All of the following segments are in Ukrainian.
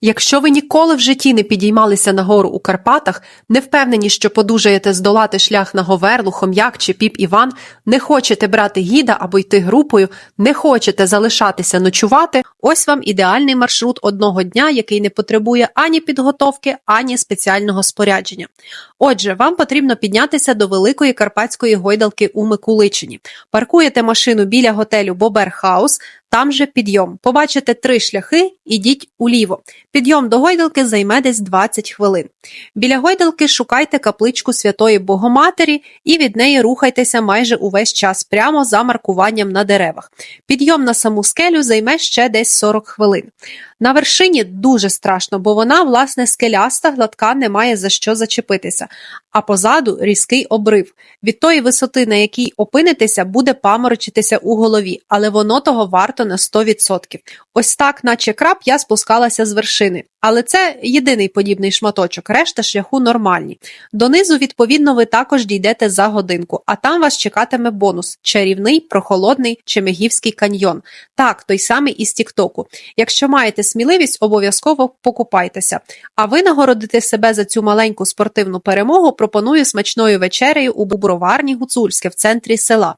Якщо ви ніколи в житті не підіймалися на гору у Карпатах, не впевнені, що подужаєте здолати шлях на Говерлу, Хом'як чи Піп Іван, не хочете брати гіда або йти групою, не хочете залишатися ночувати, ось вам ідеальний маршрут одного дня, який не потребує ані підготовки, ані спеціального спорядження. Отже, вам потрібно піднятися до великої карпатської гойдалки у Микуличині. Паркуєте машину біля готелю Бобер Хаус, там же підйом. Побачите три шляхи, ідіть уліво. Підйом до гойдалки займе десь 20 хвилин. Біля гойдалки шукайте капличку Святої Богоматері і від неї рухайтеся майже увесь час прямо за маркуванням на деревах. Підйом на саму скелю займе ще десь 40 хвилин. На вершині дуже страшно, бо вона, власне, скеляста, гладка, не має за що зачепитися, а позаду різкий обрив. Від тої висоти, на якій опинитеся, буде паморочитися у голові, але воно того варто на 100%. Ось так, наче краб, я спускалася з вершини. Але це єдиний подібний шматочок, решта шляху нормальні. Донизу, відповідно, ви також дійдете за годинку, а там вас чекатиме бонус чарівний, прохолодний Чемегівський каньйон. Так, той самий із Тіктоку. Якщо маєте сміливість, обов'язково покупайтеся. А ви нагородите себе за цю маленьку спортивну перемогу. Пропоную смачною вечерею у буброварні Гуцульське в центрі села.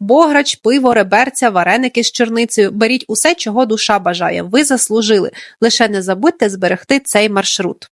Бограч, пиво, реберця, вареники з чорницею. Беріть усе, чого душа бажає. Ви заслужили. Лише не забудьте зберегти цей маршрут.